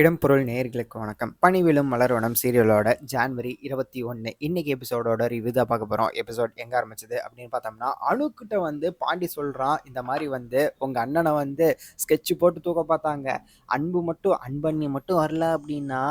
இடம்பொருள் நேர்களுக்கு வணக்கம். பணிவிலும் மலர்வனம் சீரியலோட ஜான்வரி இருபத்தி ஒன்று இன்னைக்கு எபிசோடோட ரிவ்யூ தான் பார்க்க போகிறோம் எபிசோட் எங்கே ஆரம்பிச்சது அப்படின்னு பார்த்தோம்னா அணுக்கிட்ட வந்து பாண்டி சொல்கிறான் இந்த மாதிரி வந்து உங்கள் அண்ணனை வந்து ஸ்கெட்ச் போட்டு தூக்க பார்த்தாங்க. அன்பு மட்டும் அன்பண்ணி மட்டும் வரல அப்படின்னா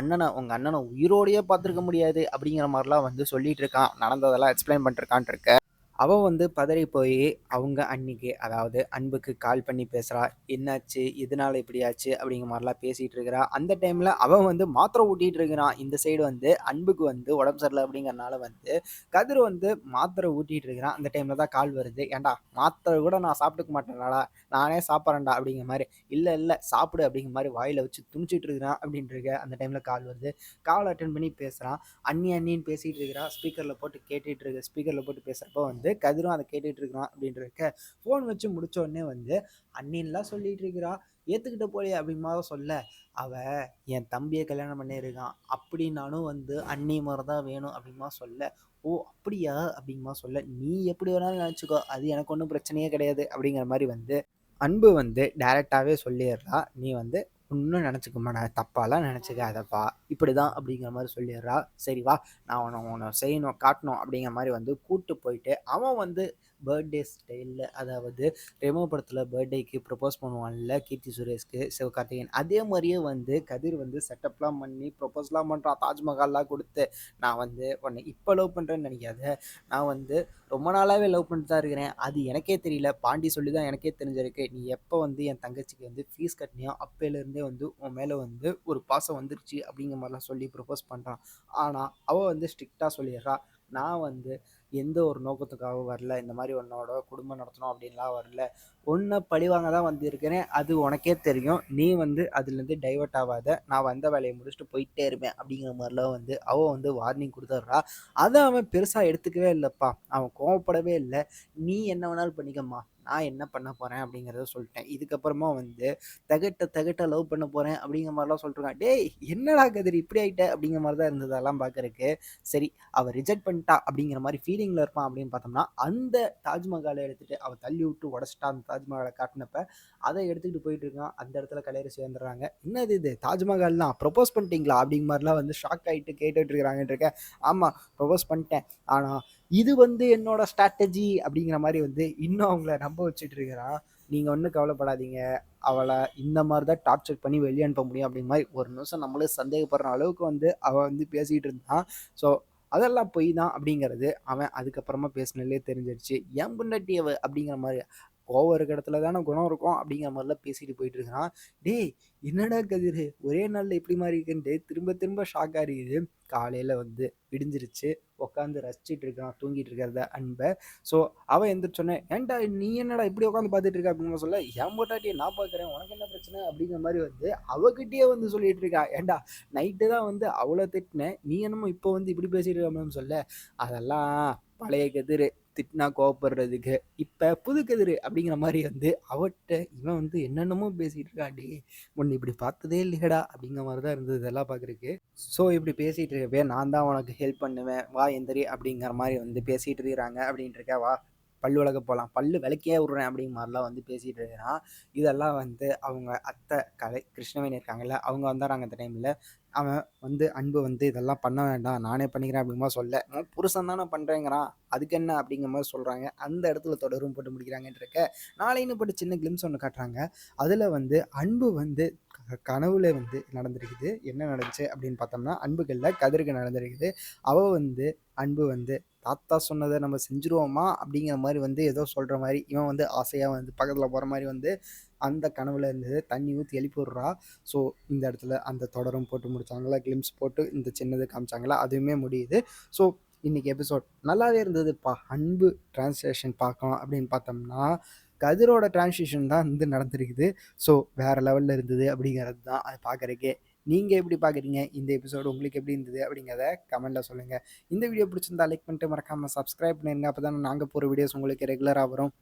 அண்ணனை உங்கள் அண்ணனை உயிரோடையே பார்த்துருக்க முடியாது அப்படிங்கிற மாதிரிலாம் வந்து சொல்லிட்டு இருக்கான். நடந்ததெல்லாம் எக்ஸ்பிளைன் பண்ணிருக்கான் இருக்க. அவ வந்து பதறி போய் அவங்க அன்னிக்கு அதாவது அன்புக்கு கால் பண்ணி பேசுகிறா என்னாச்சு? எதனால இப்படி ஆச்சு? அப்படிங்கிற மாதிரிலாம் பேசிகிட்டு இருக்கிறா. அந்த டைமில் அவன் வந்து மாத்திரை ஊட்டிகிட்டு இருக்கிறான். இந்த சைடு வந்து அன்புக்கு வந்து உடம்பு சரியில்லை அப்படிங்கறனால வந்து கதிர் வந்து மாத்திரை ஊட்டிகிட்டு இருக்கிறான். அந்த டைமில் தான் கால் வருது. ஏன்டா மாத்திரை கூட நான் சாப்பிட்டுக்க மாட்டேன்டா. நானே சாப்பிட்றேன்டா. அப்படிங்கிற மாதிரி இல்லை இல்லை சாப்பிடு. அப்படிங்கிற மாதிரி வாயில் வச்சு துணிச்சிட்டு இருக்கிறான் அப்படின்ட்டு இருக்க அந்த டைமில் கால் வருது. கால் அட்டன் பண்ணி பேசுகிறான் அண்ணி அண்ணின்னு பேசிகிட்டு இருக்கிறான். ஸ்பீக்கரில் போட்டு கேட்டுட்டு இருக்க ஸ்பீக்கரில் போட்டு பேசுகிறப்போ வந்து கதிரும் அதை கேட்டுட்டு இருக்கிறான் அப்படின்ட்டு இருக்க ஃபோன் வச்சு முடிச்ச உடனே வந்து அண்ணின்லாம் சொல்லிட்டு இருக்கிறா. ஏற்றுக்கிட்ட போலே அப்படிமா சொல்ல அவ என் தம்பியை கல்யாணம் பண்ணியிருக்கான். அப்படின்னாலும் வந்து அண்ணி மாதிரி தான் வேணும் அப்படிமா சொல்ல ஓ அப்படியா? அப்படிங்கமா சொல்ல நீ எப்படி வேணாலும் நினச்சிக்கோ. அது எனக்கு ஒன்றும் பிரச்சனையே கிடையாது. அப்படிங்கிற மாதிரி வந்து அன்பு வந்து டைரெக்டாகவே சொல்லிடுறா. நீ வந்து ஒன்றும் நினச்சிக்க மாட்டேன் தப்பாலாம் நினச்சிக்காதப்பா. இப்படி தான் அப்படிங்கிற மாதிரி சொல்லிடுறா. சரி வா நான் உன்னை உன்னை செய்யணும் காட்டணும் அப்படிங்கிற மாதிரி வந்து கூட்டு போயிட்டு அவன் வந்து பர்த்டே ஸ்டைலில் அதாவது ரெமோ படத்தில் பர்த்டேக்கு ப்ரப்போஸ் பண்ணுவான்ல கீர்த்தி சுரேஷ்க்கு சிவகார்த்திகேயன். அதே மாதிரியே வந்து கதிர் வந்து செட்டப்லாம் பண்ணி ப்ரப்போஸ்லாம் பண்ணுறான் தாஜ்மஹால்லாம் கொடுத்து. நான் வந்து உன்னை இப்போ லவ் பண்ணுறேன்னு நினைக்காத. நான் வந்து ரொம்ப நாளாகவே லவ் பண்ணிட்டு தான் இருக்கிறேன். அது எனக்கே தெரியல. பாண்டி சொல்லி தான் எனக்கே தெரிஞ்சிருக்கு. நீ எப்போ வந்து என் தங்கச்சிக்கு வந்து ஃபீஸ் கட்டினியோ அப்போலேருந்தே வந்து உன் மேலே வந்து ஒரு பாசம் வந்துருச்சு அப்படிங்கிற மாதிரிலாம் சொல்லி ப்ரப்போஸ் பண்ணுறான் ஆனால் அவள் வந்து ஸ்ட்ரிக்டாக சொல்லிடுறா. நான் வந்து எந்த ஒரு நோக்கத்துக்காகவும் வரல? இந்த மாதிரி உன்னோட குடும்பம் நடத்தணும் அப்படின்லாம் வரல. உன்னை பழிவாங்க தான் வந்திருக்கிறேன் அது உனக்கே தெரியும். நீ வந்து அதுலேருந்து டைவர்ட் ஆகாத. நான் வந்த வேலையை முடிச்சுட்டு போயிட்டே இருப்பேன் அப்படிங்கிற மாதிரிலாம் வந்து அவன் வந்து வார்னிங் கொடுத்துட்றா. அதை அவன் பெருசாக எடுத்துக்கவே இல்லைப்பா. அவன் கோவப்படவே இல்லை. நீ என்ன வேணாலும் பண்ணிக்கம்மா. நான் என்ன பண்ண போகிறேன் அப்படிங்கிறத சொல்லிட்டேன். இதுக்கப்புறமா வந்து தகட்ட தகட்ட லவ் பண்ண போகிறேன் அப்படிங்கிற மாதிரிலாம் சொல்லிட்டுருக்கான் டேய் என்னடா கதிர் இப்படி ஆகிட்ட அப்படிங்கிற மாதிரி தான் இருந்தது அதெல்லாம் பார்க்குறக்கு சரி அவள் ரிஜெக்ட் பண்ணிட்டா அப்படிங்கிற மாதிரி ஃபீலிங்கில் இருப்பான் அப்படின்னு பார்த்தோம்னா அந்த தாஜ்மஹாலை எடுத்துகிட்டு அவள் தள்ளி விட்டு உடச்சிட்டா அந்த தாஜ்மஹாலை காட்டினப்ப அதை எடுத்துக்கிட்டு போயிட்டு இருக்கான் அந்த இடத்துல கலையிற சேர்ந்துடுறாங்க. என்னது இது? தாஜ்மஹால்லாம் ப்ரொப்போஸ் பண்ணிட்டீங்களா? அப்படிங்கிற மாதிரிலாம் வந்து ஷாக் ஆகிட்டு கேட்டுட்டு இருக்கேன். ஆமாம் ப்ரொப்போஸ் பண்ணிட்டேன். ஆனால் இது வந்து என்னோட ஸ்ட்ராட்டஜி அப்படிங்கிற மாதிரி வந்து இன்னும் அவங்கள நம்ப வச்சுட்டு இருக்கிறான். நீங்கள் ஒன்றும் கவலைப்படாதீங்க. அவளை இந்த மாதிரி தான் டார்ச்சர் பண்ணி வெளியே அனுப்ப முடியும் அப்படிங்கிற மாதிரி ஒரு நிமிஷம் நம்மளே சந்தேகப்படுற அளவுக்கு வந்து அவள் வந்து பேசிகிட்டு இருந்தான். ஸோ அதெல்லாம் பொய் தான் அப்படிங்கிறது. அவன் அதுக்கப்புறமா பேசினதுலே தெரிஞ்சிருச்சு. என் புண்டட்டியவ அப்படிங்கிற மாதிரி கோவம் இருக்க இடத்துல தானே குணம் இருக்கும் அப்படிங்கிற மாதிரிலாம் பேசிட்டு போயிட்டு இருக்கான். டேய் என்னடா கதிர்? ஒரே நாளில் இப்படி மாதிரி இருக்குன்ட்டு திரும்ப திரும்ப ஷாக் இருக்குது. காலையில் வந்து விடிஞ்சிருச்சு. உட்காந்து ரசிச்சிட்டு இருக்கான் தூங்கிட்டு இருக்கிறத அன்பை. ஸோ அவன் எந்திரிச்சோன்னே ஏன்டா நீ என்னடா இப்படி உட்காந்து பார்த்துட்டு இருக்க? அப்படின்னு சொல்ல என் போட்டாட்டியே நான் பார்க்குறேன். உனக்கு என்ன பிரச்சனை? அப்படிங்கிற மாதிரி வந்து அவகிட்டயே வந்து சொல்லிட்டு இருக்கா. ஏன்டா நைட்டு தான் வந்து அவ்வளோ திட்டினேன். நீ என்னமோ இப்போ வந்து இப்படி பேசிட்டு இருக்க? சொல்ல அதெல்லாம் பழைய கதிர். திட்டினா கோவப்படுறதுக்கு இப்போ புது அப்படிங்கிற மாதிரி வந்து அவட்ட இவன் வந்து என்னென்னமோ பேசிகிட்டு இருக்காண்டி உன்னை இப்படி பார்த்ததே இல்லையடா அப்படிங்கிற மாதிரி தான் இருந்தது இதெல்லாம் பார்க்குறக்கு ஸோ இப்படி பேசிகிட்டு இருக்கவே நான் தான் உனக்கு ஹெல்ப் பண்ணுவேன். வா எந்திரி அப்படிங்கிற மாதிரி வந்து பேசிகிட்டு இருக்கிறாங்க அப்படின்ட்டு இருக்க வா. பல்லு விளக்க போகலாம் பல்லு விளக்கே விட்றேன் அப்படிங்கிற மாதிரிலாம் வந்து பேசிகிட்டு இருக்கிறான் இதெல்லாம் வந்து அவங்க அத்தை கலை கிருஷ்ணவேணி இருக்காங்கல்ல அவங்க வந்தாராங்க அந்த டைமில் அவன் வந்து அன்பு வந்து இதெல்லாம் பண்ண வேண்டாம் நானே பண்ணிக்கிறேன் அப்படிங்கிற சொல்ல அவன் புருஷன் தானே பண்ணுறேங்கிறான் அதுக்கு என்ன? அப்படிங்கிற மாதிரி சொல்கிறாங்க அந்த இடத்துல தொடரும் போட்டு முடிக்கிறாங்கன்னு இருக்க நாளைன்னு போட்டு சின்ன கிளிம்ஸ் ஒன்று காட்டுறாங்க. அதில் வந்து அன்பு வந்து கனவுல வந்து நடந்திருக்குது. என்ன நடந்துச்சு அப்படின்னு பார்த்தோம்னா அன்புகளில் கதிருக்கு நடந்திருக்குது. அவள் வந்து அன்பு வந்து தாத்தா சொன்னதை நம்ம செஞ்சுருவோமா? அப்படிங்கிற மாதிரி வந்து ஏதோ சொல்கிற மாதிரி இவன் வந்து ஆசையாக வந்து பக்கத்தில் போகிற மாதிரி வந்து அந்த கனவுல இருந்தது தண்ணி ஊற்றி எழுப்பி விட்றா. ஸோ இந்த இடத்துல அந்த தொடரும் போட்டு முடிச்சாங்களா? கிளிம்ஸ் போட்டு இந்த சின்னது காமிச்சாங்களா? அதுவுமே முடியுது. ஸோ இன்றைக்கி எபிசோட் நல்லாவே இருந்ததுப்பா. அன்பு டிரான்ஸ்லேஷன் பார்க்கலாம் அப்படின்னு பார்த்தோம்னா கதிரோட டிரான்ஸ்லேஷன் தான் வந்து நடந்திருக்குது. ஸோ வேறு லெவலில் இருந்தது அப்படிங்கிறது தான் அதை பார்க்குறக்கே. நீங்கள் எப்படி பார்க்குறீங்க இந்த எபிசோடு உங்களுக்கு எப்படி இருந்தது? அப்படிங்கிறத கமெண்ட்டில் சொல்லுங்கள் இந்த வீடியோ பிடிச்சிருந்தா லைக் பண்ணிட்டு மறக்காமல் சப்ஸ்கிரைப் பண்ணிருங்க. அப்போ தான் நாங்கள் போகிற வீடியோஸ் உங்களுக்கு ரெகுலராக வரும்.